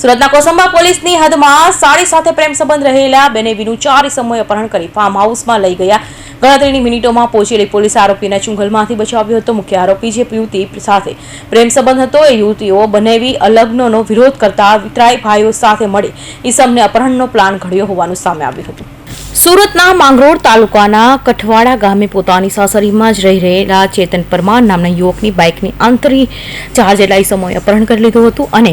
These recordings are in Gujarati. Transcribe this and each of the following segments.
સુરતના કોસંબા પોલીસની હદમાં સાડી સાથે પ્રેમ સંબંધ રહેલા બેનેવીનું ચાર સમયે અપહરણ કરી ફાર્મ હાઉસમાં લઈ ગયા. ગણતરીની મિનિટોમાં પહોંચેલી પોલીસ આરોપીને ચુંગલમાંથી બચાવ્યો હતો. મુખ્ય આરોપી જે યુવતી સાથે પ્રેમ સંબંધ હતો, એ યુવતીઓ બનેવી અલગ્નનો વિરોધ કરતા વિતરાય ભાઈઓ સાથે મળી ઈસમને અપહરણનો પ્લાન ઘડ્યો હોવાનું સામે આવ્યું હતું. સુરતના માંગરોળ તાલુકાના કઠવાડા ગામે પોતાની સાસરીમાં જ રહી રહેલા ચેતન પરમાર નામના યુવકની બાઇકની આંતરી ચાર જેટલા સમયે અપહરણ કરી લીધું હતું અને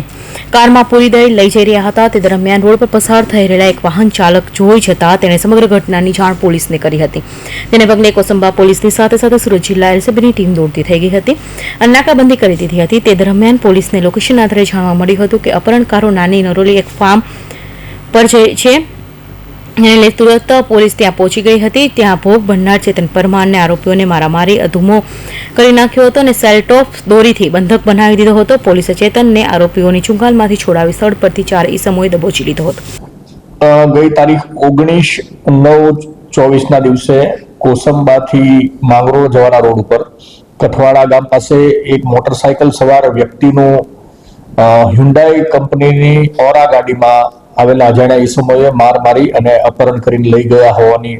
કારમાં પૂરી દઈ લઈ જઈ રહ્યા હતા. તે દરમિયાન રોડ પર પસાર થઈ રહેલા એક વાહન ચાલક જોઈ જતા તેણે સમગ્ર ઘટનાની જાણ પોલીસને કરી હતી. તેને પગલે કોસંબા પોલીસની સાથે સાથે સુરત જિલ્લા એલસીબીની ટીમ દોડતી થઈ ગઈ હતી અને નાકાબંધી કરી દીધી હતી. તે દરમિયાન પોલીસને લોકેશન આધારે જાણવા મળ્યું હતું કે અપહરણકારો નાની નરોલી એક ફાર્મ પર જે છે એને તુરંત પોલીસ ત્યાં પહોંચી ગઈ હતી. ત્યાં ભોગ ભંડાર ચેતન પરમારને આરોપીઓને મારામારી, અધુમો કરી નાખ્યો હતો અને સેલટોફ દોરીથી બંધક બનાવી દીધો હતો. પોલીસે ચેતનને આરોપીઓની ચુંગાલમાંથી છોડાવી સ્થળ પરથી ચાર ઈસમોએ દબોચી લીધો હતો. ગઈ તારીખ ઓગણીસ નવ ચોવીસના દિવસે કોસંબાથી માંગરોળ જવાના રોડ ઉપર કઠવાડા ગામ પાસે એક મોટરસાયકલ સવાર વ્યક્તિનું હ્યુન્ડાઈ કંપનીની ઓરા ગાડીમાં આવેલા અજાણ્યા ઈસમોએ માર મારી અને અપહરણ કરીને લઈ ગયા હોવાની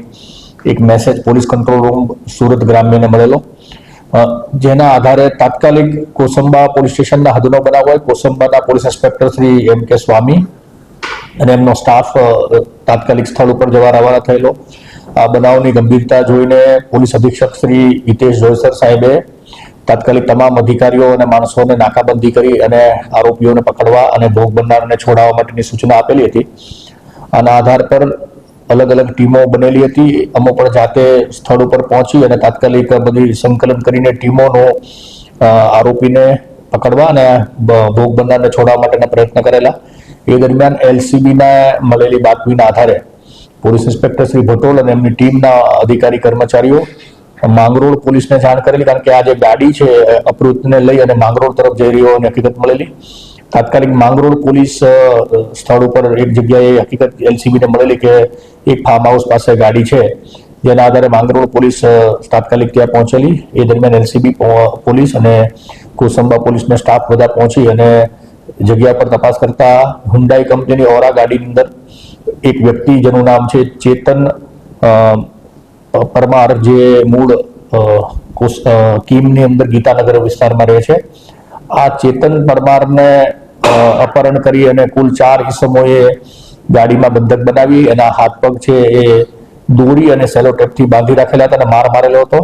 એક message police control room Surat ગ્રામ્યને મળેલો. જેના આધારે તાત્કાલિક કોસંબા પોલીસ સ્ટેશનના હદનો બનાવ હોય. કોસંબાના police inspector Shri M K Swami અને એમનો સ્ટાફ તાત્કાલિક સ્થળ ઉપર જવા રવાના થયેલો. આ બનાવની ગંભીરતા જોઈને પોલીસ અધિક્ષક શ્રી હિતેશ જોયસર સાહેબે તાત્કાલિક તમામ અધિકારીઓ અને માણસોને નાકાબંધી કરી અને આરોપીઓને પકડવા અને ભોગ બનનારને છોડાવવા માટેની સૂચના આપેલી હતી. આના આધાર પર અલગ અલગ ટીમો બનેલી હતી. અમો પણ જાતે સ્થળ ઉપર પહોંચી અને તાત્કાલિક બધી સંકલન કરીને ટીમોનો આરોપીને પકડવા અને ભોગ બનનારને છોડાવવા માટેના પ્રયત્ન કરેલા. એ દરમિયાન એલસીબીના મળેલી બાતમીના આધારે પોલીસ ઇન્સ્પેક્ટર શ્રી ભટોલ અને એમની ટીમના અધિકારી કર્મચારીઓ માંગરોળ પોલીસને જાણ કરેલી, કારણ કે આ જે ગાડી છે અપૃતને લઈ અને માંગરોળ તરફ જઈ રહ્યો અને હકીકત મળેલી. તાત્કાલિક માંગરોળ પોલીસ સ્થળ ઉપર એક જગ્યાએ હકીકત એલસીબીને મળેલી કે એક ફાર્મ હાઉસ પાસે ગાડી છે. જેના આધારે માંગરોળ પોલીસ તાત્કાલિક ત્યાં પહોંચેલી. એ દરમિયાન એલસીબી પોલીસ અને કોસંબા પોલીસનો સ્ટાફ બધા પહોંચી અને જગ્યા પર તપાસ કરતા હુન્ડાઈ કંપનીની ઓરા ગાડીની અંદર એક વ્યક્તિ, જેનું નામ છે ચેતન પરમાર જે મૂળ કીમની અંદર ગીતાનગર વિસ્તારમાં રહે છે. આ ચેતન પરમારને અપહરણ કરી અને કુલ ચાર ઈસમોએ ગાડીમાં બંધક બનાવી એના હાથ પગ છે એ દોરી અને સેલો ટેપથી બાંધી રાખેલા હતા અને માર મારેલો હતો.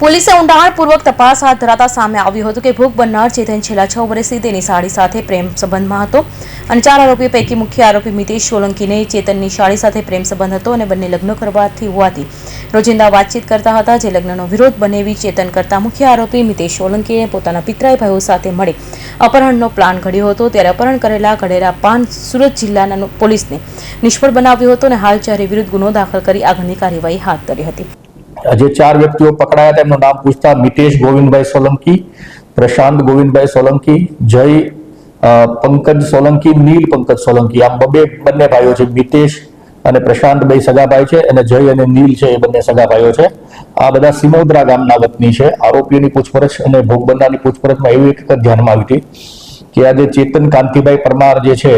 પોલીસે ઊંડાણપૂર્વક તપાસ હાથ ધરાતા સામે આવ્યું હતું કે ભોગ બનનાર ચેતન છેલ્લા છ વર્ષથી તેની સાડી સાથે પ્રેમ સંબંધમાં હતો અને ચાર આરોપી પૈકી મુખ્ય આરોપી મિતેશ સોલંકીને ચેતનની સાડી સાથે પ્રેમ સંબંધ હતો અને બંને લગ્ન કરવાથી હોવાથી રોજિંદા વાતચીત કરતા હતા જે લગ્નનો વિરોધ બનેવી ચેતન કરતા મુખ્ય આરોપી મિતેશ સોલંકીએ પોતાના પિતરાઈ ભાઈઓ સાથે મળી અપહરણનો પ્લાન ઘડ્યો હતો ત્યારે અપહરણ કરેલા ઘડેરા પાન સુરત જિલ્લાના પોલીસને નિષ્ફળ બનાવ્યો હતો અને હાલ ચારે વિરુદ્ધ ગુનો દાખલ કરી આગળની કાર્યવાહી હાથ ધરી હતી. જે ચાર વ્યક્તિઓ પકડાયા, તેમનું નામ પૂછતા મિતેશ ગોવિંદભાઈ સોલંકી, પ્રશાંત ગોવિંદભાઈ સોલંકી, જય પંકજ સોલંકી, નીલ પંકજ સોલંકી. આ બબે બંને ભાઈઓ છે, મિતેશ અને પ્રશાંત બે સગા છે અને જય અને નીલ છે એ બંને સગાભાઈઓ છે. આ બધા સિમોદરા ગામના વતની છે. આરોપીઓની પૂછપરછ અને ભોગ બનનારની પૂછપરછમાં એવી એક ધ્યાનમાં આવી હતી કે આ જે ચેતન કાંતિભાઈ પરમાર જે છે,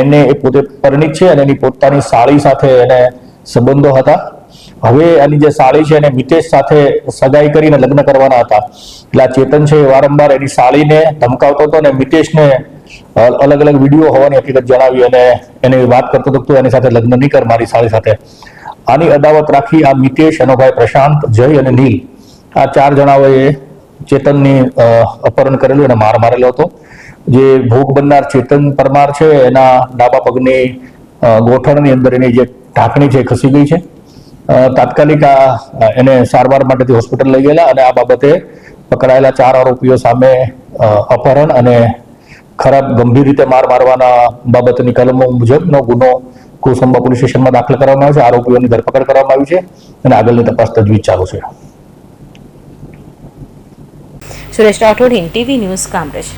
એને એ પોતે પરિણિત છે અને એની પોતાની સાળી સાથે એને સંબંધો હતા. હવે આની જે સાળી છે એને મિતેશ સાથે સગાઈ કરીને લગ્ન કરવાના હતા. એટલે આ ચેતન છે વારંવાર એની સાળીને ધમકાવતો હતો અને મિતેશને અલગ અલગ વીડિયો હોવાની હકીકત જણાવી અને એને વાત કરતો હતો એની સાથે લગ્ન નહીં કર, મારી સાથે સાથે. આની અદાવત રાખી આ મિતેશ, એનો પ્રશાંત, જય અને નીલ. આ ચાર જણાઓએ ચેતનની અપહરણ કરેલું અને માર મારેલો હતો. જે ભોગ બનનાર ચેતન પરમાર છે, એના ડાબા પગની ગોઠણની અંદર એની જે ઢાંકણી છે ખસી ગઈ છે. તાત્કાલિક આ એને સારવાર માટેથી હોસ્પિટલ લઈ ગયેલા અને આ બાબતે પકડાયેલા ચાર આરોપીઓ સામે અપહરણ અને ખરાબ ગંભીર રીતે માર મારવાના બાબતની કલમો મુજબનો ગુનો કોસંબા પોલીસ સ્ટેશનમાં દાખલ કરવામાં આવ્યો છે. આરોપીઓની ધરપકડ કરવામાં આવી છે અને આગળની તપાસ તજવીજ ચાલુ છે. Suresh Rathod TV news, Kamrej.